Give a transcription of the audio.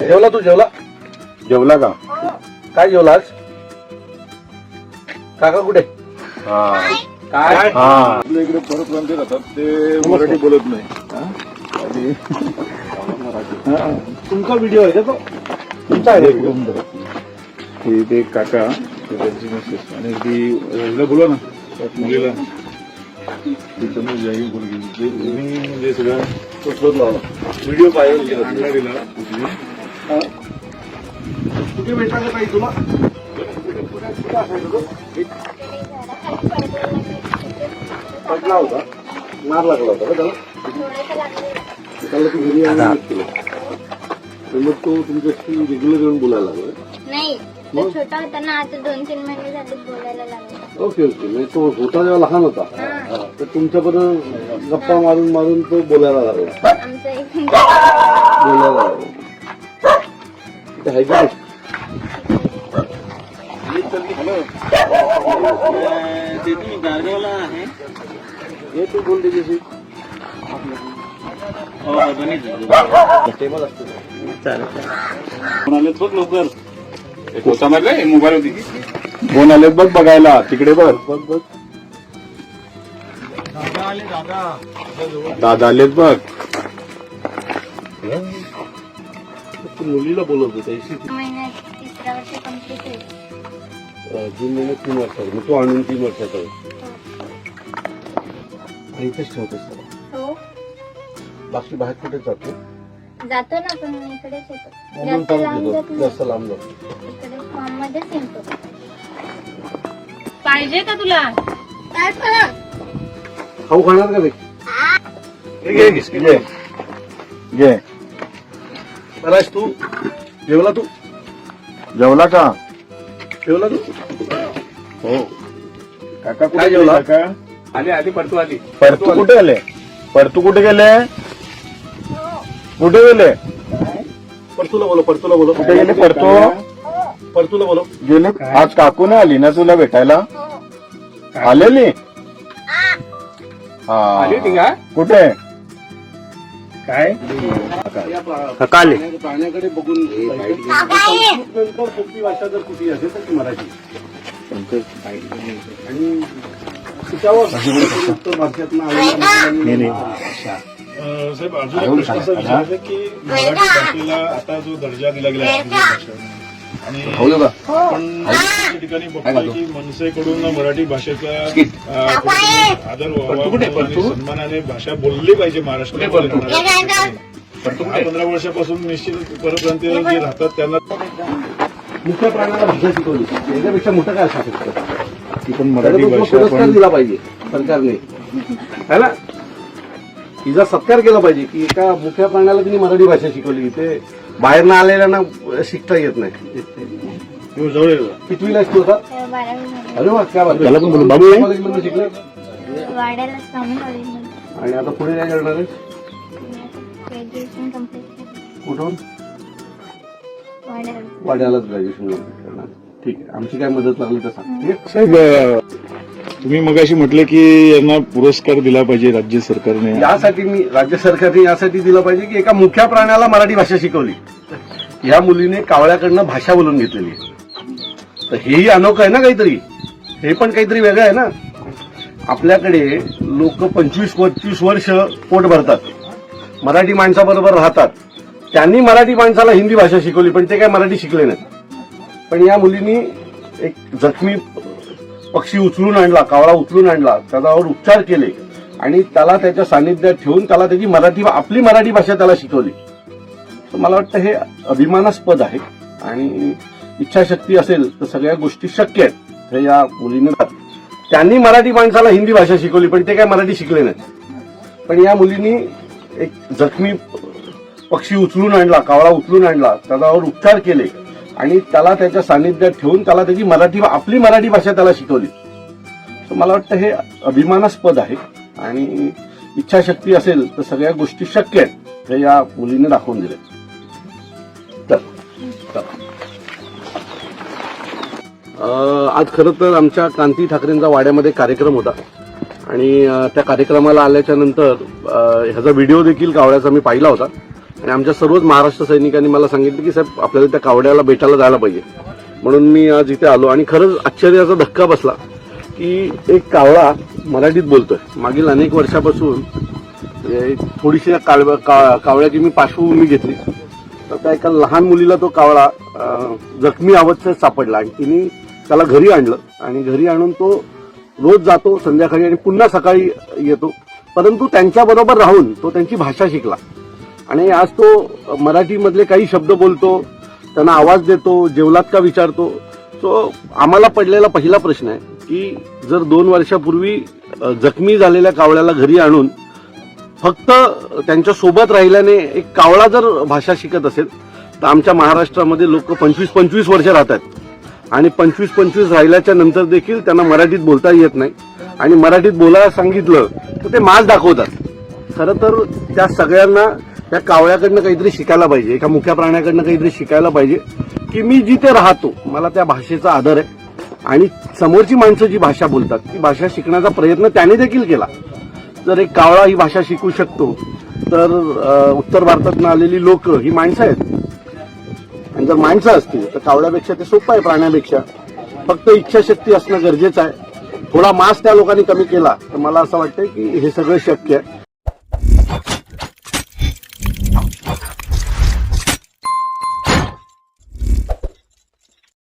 जेवला तू जेवला? जेवला का? काय जेवला आज? काका कुठे? काय? हा. आपल्या इकडे परप्रांतीय राहतात ते मराठी बोलत नाही. आणि तुमचा व्हिडिओ आहे का तो? तुमचा आहे हे. हे ते काका त्यांची मिसेस आणि ती बोलवा ना. त्या मुलीला. मुलगी मी म्हणजे सगळं तो शोध लावला व्हिडिओ पाहिजे दिला. कुठे भेटला का तुला? पडला होता. मार लागला होता का त्याला? त्याला तू घरी आणून केलं तर मग तो तुमच्याशी रेग्युलर येऊन बोलायला लागला. नाही तो छोटा होता ना आता दोन तीन महिने झाले बोलायला लागला. Okay okay. म्हणजे तो होता जेव्हा लहान होता हा, तर तुमच्या बरोबर गप्पा मारून मारून तो बोलायला लागला. आमचं एक बोलायला लागला. इथे आहे का? हे तू बोल त्याच्याशी. टेबल असतो. कोण आले बघ बघायला. तिकडे बघ. बघ बघ दादा आलेत बघ. तू मुलीला बोलत होता जून महिन्यात तीन वर्षाचा मग तो आणून तीन वर्षाचा आहे. आणि इथेच ठेवतोस त्याला. हो. बाकी बाहेर कुठे जातो? जातो ना पण इकडेच येतो. म्हणून जास्त लांब जात. जास्त लांब जातो. इकडे फॉर्म मध्येच येतो. पाहिजे का तुला? काय खाऊ खाणार का हे घे घे घे. बराच तू. जेवला तू? जेवला का? जेवला तू? हो. काका काय कुठे जेवला? गेले काका? आली आली परतू आली. परतू कुठे गेले? परतू कुठे गेले? कुठे गेले? परतूला बोलो परतूला बोलो कुठे गेले परतू? परतूला बोलो गेले. आज काकू नाही आली ना तुला भेटायला? आलेली? आली होती हा का? कुठे? काय? सकाळी प्राण्याकडे बघून नंतर सोपी भाषा जर कुठे असेल तर ती मराठी. आणि तिच्यावर उत्तर भाषेतनं आलेल्या भाषा. साहेब अजून एक प्रश्न असा विचारायचा की मराठी भाषेला आता जो दर्जा दिला गेला आहे आणि आपण काही ठिकाणी बघतोय की मनसेकडून मराठी भाषेचा कुठेतरी आदर व्हावा आणि सन्मानाने भाषा बोलली पाहिजे दहा पंधरा वर्षापासून निश्चित परप्रांतीय जे राहतात त्यांना मुख्य प्राण्याला भाषा शिकवली. याच्यापेक्षा मोठं काय असू शकतं ती पण मराठी भाषा पुरस्कार पण दिला पाहिजे सरकारने. है ना? तिचा सत्कार केला पाहिजे की एका मुख्य प्राण्याला तिने मराठी भाषा शिकवली. ते बाहेर ना आलेल्यांना शिकता येत नाही. जवळ ये. कितवीला असतो होता अरे वा काय बात त्याला पण बोलू, बाबू आहे? कॉलेजमध्ये शिकले? वाड्याला स्वामी कॉलेजमध्ये आणि आता पुढे काय करणार आहे? ग्रॅज्युएशन कंप्लीट कुठून? वाड्याला. वाड्यालाच ग्रॅज्युएशन करणार. ठीक आहे आमची काय मदत लागली तर सांग. ठीक आहे? साहेब अं, तुम्ही मगाशी म्हटलं की यांना पुरस्कार दिला पाहिजे राज्य सरकारने. यासाठी मी राज्य सरकारने यासाठी दिलं पाहिजे की एका मुख्या प्राण्याला मराठी भाषा शिकवली. या मुलीने कावळ्याकडनं भाषा बोलून घेतलेली तर हेही अनोखं आहे ना काहीतरी? हे पण काहीतरी वेगळं आहे ना? आपल्याकडे लोक पंचवीस पंचवीस वर्ष पोट भरतात. मराठी माणसाबरोबर राहतात. त्यांनी मराठी माणसाला हिंदी भाषा शिकवली पण ते काय मराठी शिकले नाही पण या मुलींनी एक जखमी पक्षी उचलून आणला कावळा उचलून आणला त्याच्यावर उपचार केले आणि त्याला त्याच्या सानिध्यात ठेवून त्याला त्याची मराठी आपली मराठी भाषा त्याला शिकवली. तर मला वाटतं हे अभिमानास्पद आहे आणि इच्छाशक्ती असेल तर सगळ्या गोष्टी शक्य आहेत. हे या मुलीने त्यांनी मराठी माणसाला हिंदी भाषा शिकवली पण ते काय मराठी शिकले नाहीत. पण या मुलीनी एक जखमी पक्षी उचलून आणला कावळा उचलून आणला त्याच्यावर उपचार केले. आणि त्याला त्याच्या सानिध्यात ठेवून त्याला त्याची मराठी आपली मराठी भाषा त्याला शिकवली. तर मला वाटतं हे अभिमानास्पद आहे. आणि इच्छाशक्ती असेल तर सगळ्या गोष्टी शक्य आहेत. हे या मुलीने दाखवून दिले तर तर. आज खरं तर आमच्या कांती ठाकरेंचा वाड्यामध्ये कार्यक्रम होता. आणि त्या कार्यक्रमाला आल्याच्यानंतर ह्याचा व्हिडिओ देखील कावळ्याचा मी पाहिला होता. आणि आमच्या सर्वच महाराष्ट्र सैनिकांनी मला सांगितलं की साहेब आपल्याला त्या कावड्याला भेटायला जायला पाहिजे. म्हणून मी आज इथे आलो आणि खरंच आश्चर्याचा धक्का बसला की एक कावळा मराठीत बोलतोय. मागील अनेक वर्षापासून म्हणजे थोडीशी काळव्या का- कावळ्याची मी पार्श्वभूमी घेतली. तर त्या एका लहान मुलीला तो कावळा जखमी अवस्थेत सापडला आणि तिने त्याला घरी आणलं आणि घरी आणून तो रोज जातो संध्याकाळी आणि पुन्हा सकाळी येतो. परंतु त्यांच्याबरोबर राहून तो त्यांची भाषा शिकला. आणि आज तो मराठीमधले काही शब्द बोलतो त्यांना आवाज देतो जेवलात का विचारतो. तो आम्हाला पडलेला पहिला प्रश्न आहे की जर दोन वर्षापूर्वी जखमी झालेल्या कावळ्याला घरी आणून फक्त त्यांच्यासोबत राहिल्याने एक कावळा जर भाषा शिकत असेल तर आमच्या महाराष्ट्रामध्ये लोक पंचवीस पंचवीस वर्ष राहतात आणि पंचवीस पंचवीस राहिल्याच्या नंतर देखील त्यांना मराठीत बोलता येत नाही. आणि मराठीत बोलायला सांगितलं तर ते माज दाखवतात. खरं तर त्या सगळ्यांना त्या कावळ्याकडनं काहीतरी शिकायला पाहिजे एका मुख्या प्राण्याकडनं काहीतरी शिकायला पाहिजे की मी जिथे राहतो मला त्या भाषेचा आदर आहे. आणि समोरची माणसं जी भाषा बोलतात ती भाषा शिकण्याचा प्रयत्न त्याने देखील केला. जर एक कावळा ही भाषा शिकू शकतो तर उत्तर भारतातून आलेली लोक ही माणसं आहेत. आणि जर माणसं असतील तर कावळ्यापेक्षा ते सोपं आहे प्राण्यापेक्षा. फक्त इच्छाशक्ती असणं गरजेचं आहे. थोडा मास त्या लोकांनी कमी केला तर मला असं वाटतं की हे सगळं शक्य आहे.